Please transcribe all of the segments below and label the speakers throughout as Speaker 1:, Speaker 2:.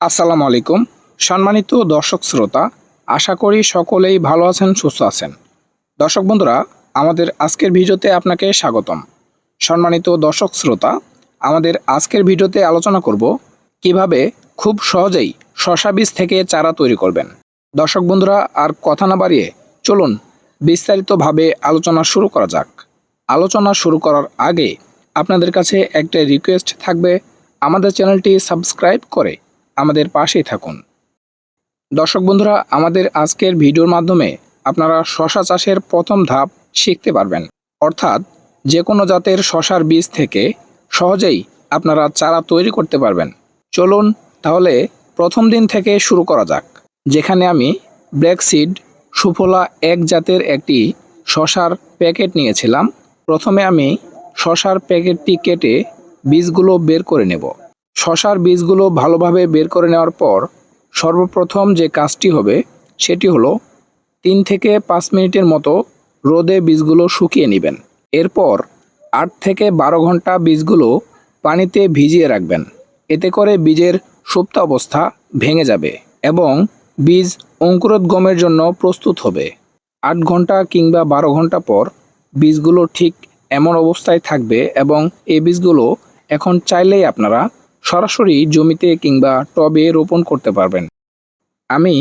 Speaker 1: আসসালামু আলাইকুম। সম্মানিত দর্শক শ্রোতা, আশা করি সকলেই ভালো আছেন, সুস্থ আছেন। দর্শক বন্ধুরা, আমাদের আজকের ভিডিওতে আপনাকে স্বাগতম। সম্মানিত দর্শক শ্রোতা, আমাদের আজকের ভিডিওতে আলোচনা করব কীভাবে খুব সহজেই শশা বীজ থেকে চারা তৈরি করবেন। দর্শক বন্ধুরা, আর কথা না বাড়িয়ে চলুন বিস্তারিতভাবে আলোচনা শুরু করা যাক। আলোচনা শুরু করার আগে আপনাদের কাছে একটা রিকোয়েস্ট থাকবে, আমাদের চ্যানেলটি সাবস্ক্রাইব করে আমাদের পাশেই থাকুন। দর্শক বন্ধুরা, আমাদের আজকের ভিডিওর মাধ্যমে আপনারা শশা চাষের প্রথম ধাপ শিখতে পারবেন। অর্থাৎ যে কোনো জাতের শশার বীজ থেকে সহজেই আপনারা চারা তৈরি করতে পারবেন। চলুন তাহলে প্রথম দিন থেকে শুরু করা যাক। যেখানে আমি ব্ল্যাক সিড সুফলা এক জাতের একটি শশার প্যাকেট নিয়েছিলাম। প্রথমে আমি শশার প্যাকেটটি কেটে বীজগুলো বের করে নেব। শশার বীজগুলো ভালোভাবে বের করে নেওয়ার পর সর্বপ্রথম যে কাজটি হবে সেটি হলো তিন থেকে পাঁচ মিনিটের মতো রোদে বীজগুলো শুকিয়ে নেবেন। এরপর আট থেকে বারো ঘণ্টা বীজগুলো পানিতে ভিজিয়ে রাখবেন। এতে করে বীজের সুপ্ত অবস্থা ভেঙে যাবে এবং বীজ অঙ্কুরোদ্গমের জন্য প্রস্তুত হবে। আট ঘণ্টা কিংবা বারো ঘণ্টা পর বীজগুলো ঠিক এমন অবস্থায় থাকবে এবং এই বীজগুলো এখন চাইলেই আপনারা সরাসরি জমিতে কিংবা টবে রোপণ করতে পারবেন। আমি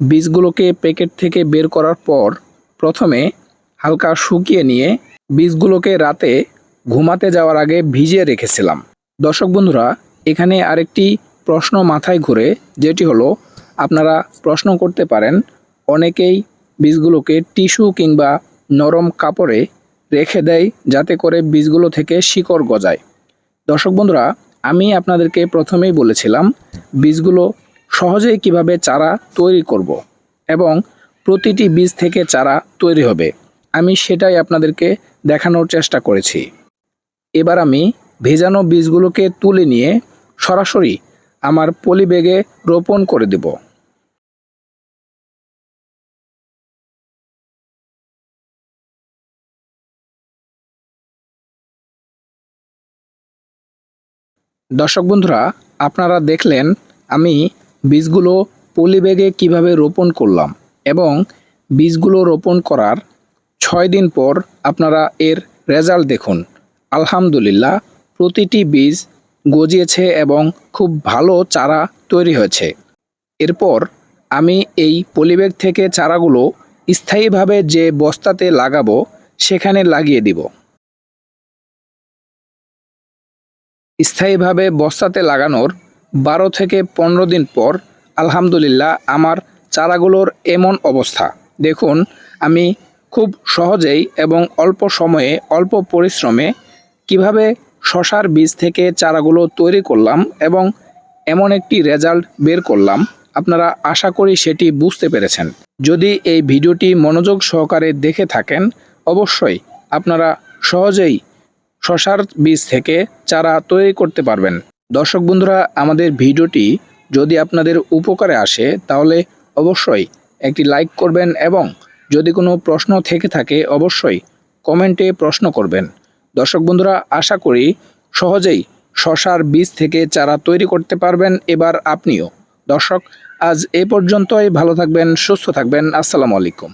Speaker 1: বীজগুলোকে প্যাকেট থেকে বের করার পর প্রথমে হালকা শুকিয়ে নিয়ে বীজগুলোকে রাতে ঘুমাতে যাওয়ার আগে ভিজিয়ে রেখেছিলাম। দর্শক বন্ধুরা, এখানে আরেকটি প্রশ্ন মাথায় ঘুরে, যেটি হলো, আপনারা প্রশ্ন করতে পারেন, অনেকেই বীজগুলোকে টিস্যু কিংবা নরম কাপড়ে রেখে দেয় যাতে করে বীজগুলো থেকে শিকড় গজায়। দর্শক বন্ধুরা আমি আপনাদেরকে প্রথমেই বলেছিলাম, বীজগুলো সহজেই কীভাবে চারা তৈরি করব এবং প্রতিটি বীজ থেকে চারা তৈরি হবে। আমি সেটাই আপনাদেরকে দেখানোর চেষ্টা করেছি। এবার আমি ভেজানো বীজগুলোকে তুলে নিয়ে সরাসরি আমার পলিব্যাগে রোপণ করে দেব। দর্শক বন্ধুরা, আপনারা দেখলেন আমি বীজগুলো পলিব্যাগে কীভাবে রোপণ করলাম এবং বীজগুলো রোপণ করার ছয় দিন পর আপনারা এর রেজাল্ট দেখুন। আলহামদুলিল্লাহ, প্রতিটি বীজ গজিয়েছে এবং খুব ভালো চারা তৈরি হয়েছে। এরপর আমি এই পলিব্যাগ থেকে চারাগুলো স্থায়ীভাবে যে বস্তাতে লাগাবো, সেখানে লাগিয়ে দিব। স্থায়ীভাবে বস্তাতে লাগানোর বারো থেকে পনেরো দিন পর, আলহামদুলিল্লাহ, আমার চারাগুলোর এমন অবস্থা। দেখুন, আমি খুব সহজেই এবং অল্প সময়ে, অল্প পরিশ্রমে কীভাবে শশার বীজ থেকে চারাগুলো তৈরি করলাম এবং এমন একটি রেজাল্ট বের করলাম, আপনারা আশা করি সেটি বুঝতে পেরেছেন। যদি এই ভিডিওটি মনোযোগ সহকারে দেখে থাকেন, অবশ্যই আপনারা সহজেই শশার বীজ থেকে চারা তৈরি করতে পারবেন। দর্শক বন্ধুরা, আমাদের ভিডিওটি যদি আপনাদের উপকারে আসে, তাহলে অবশ্যই একটি লাইক করবেন এবং যদি কোনো প্রশ্ন থেকে থাকে, অবশ্যই কমেন্টে প্রশ্ন করবেন। দর্শক বন্ধুরা, আশা করি সহজেই শশার বীজ থেকে চারা তৈরি করতে পারবেন এবার আপনিও। দর্শক, আজ এ পর্যন্তই। ভালো থাকবেন, সুস্থ থাকবেন। আসসালামু আলাইকুম।